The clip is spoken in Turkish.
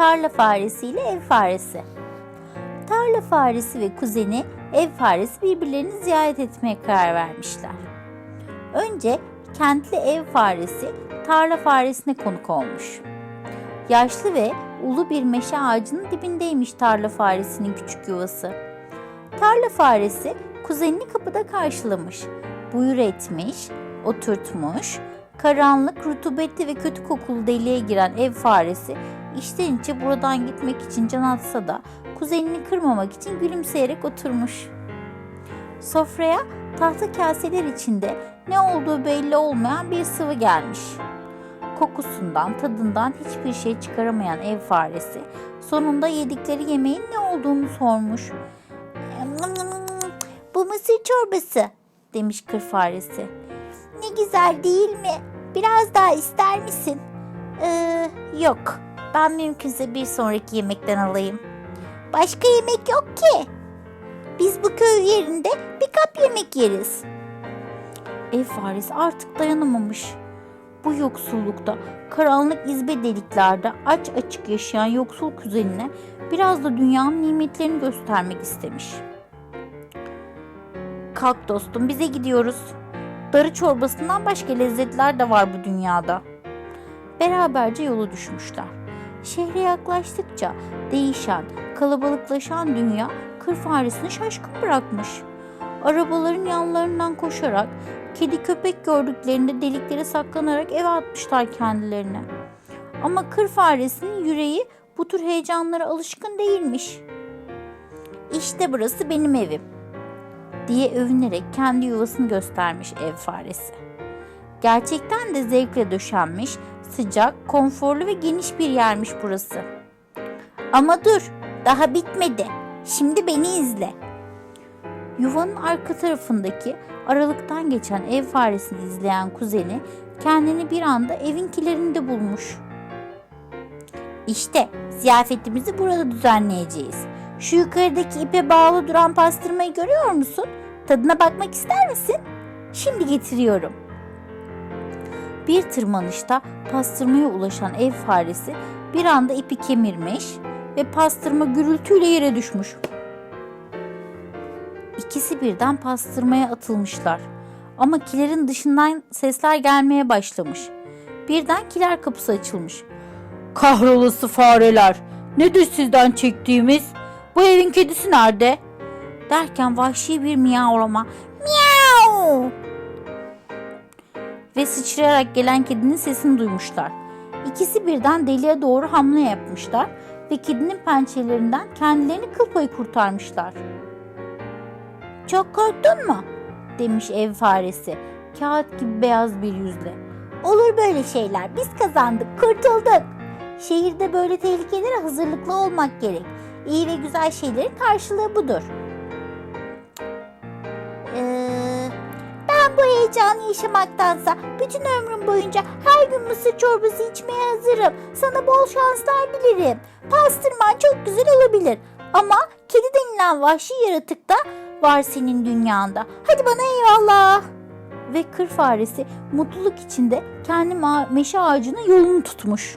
Tarla faresi ile ev faresi. Tarla faresi ve kuzeni ev faresi birbirlerini ziyaret etmeye karar vermişler. Önce kentli ev faresi tarla faresine konuk olmuş. Yaşlı ve ulu bir meşe ağacının dibindeymiş tarla faresinin küçük yuvası. Tarla faresi kuzenini kapıda karşılamış, buyur etmiş, oturtmuş, karanlık, rutubetli ve kötü kokulu deliğe giren ev faresi içten içe buradan gitmek için can atsa da kuzenini kırmamak için gülümseyerek oturmuş. Sofraya tahta kaseler içinde ne olduğu belli olmayan bir sıvı gelmiş. Kokusundan, tadından hiçbir şey çıkaramayan ev faresi sonunda yedikleri yemeğin ne olduğunu sormuş. Bu mısır çorbası demiş kır faresi. Güzel değil mi? Biraz daha ister misin? Ee, yok. Ben mümkünse bir sonraki yemekten alayım. Başka yemek yok ki. Biz bu köy yerinde bir kap yemek yeriz. Ev faresi artık dayanamamış. Bu yoksullukta, karanlık izbe deliklerde aç açık yaşayan yoksul kuzenine biraz da dünyanın nimetlerini göstermek istemiş. Kalk dostum bize gidiyoruz. Darı çorbasından başka lezzetler de var bu dünyada. Beraberce yola düşmüşler. Şehre yaklaştıkça değişen, kalabalıklaşan dünya kır faresini şaşkın bırakmış. Arabaların yanlarından koşarak, kedi köpek gördüklerinde deliklere saklanarak eve atmışlar kendilerini. Ama kır faresinin yüreği bu tür heyecanlara alışkın değilmiş. İşte burası benim evim diye övünerek kendi yuvasını göstermiş ev faresi. Gerçekten de zevkle döşenmiş, sıcak, konforlu ve geniş bir yermiş burası. Ama dur, daha bitmedi. Şimdi beni izle. Yuvanın arka tarafındaki aralıktan geçen ev faresini izleyen kuzeni kendini bir anda evinkilerinde bulmuş. İşte ziyafetimizi burada düzenleyeceğiz. Şu yukarıdaki ipe bağlı duran pastırmayı görüyor musun? Tadına bakmak ister misin? Şimdi getiriyorum. Bir tırmanışta pastırmaya ulaşan ev faresi bir anda ipi kemirmiş ve pastırma gürültüyle yere düşmüş. İkisi birden pastırmaya atılmışlar. Ama kilerin dışından sesler gelmeye başlamış. Birden kiler kapısı açılmış. Kahrolası fareler! Nedir sizden çektiğimiz? Bu evin kedisi nerede? Derken vahşi bir miyavlama. Miyav! Ve sıçrayarak gelen kedinin sesini duymuşlar. İkisi birden deliğe doğru hamle yapmışlar ve kedinin pençelerinden kendilerini kıl payı kurtarmışlar. Çok korktun mu? demiş ev faresi kağıt gibi beyaz bir yüzle. Olur böyle şeyler biz kazandık kurtulduk. Şehirde böyle tehlikelere hazırlıklı olmak gerek. İyi ve güzel şeylerin karşılığı budur. Ee, ben bu heyecanı yaşamaktansa bütün ömrüm boyunca her gün mısır çorbası içmeye hazırım. Sana bol şanslar dilerim. Pastırman çok güzel olabilir. Ama kedi denilen vahşi yaratık da var senin dünyanda. Hadi bana eyvallah. Ve kır faresi mutluluk içinde kendi meşe ağacının yolunu tutmuş.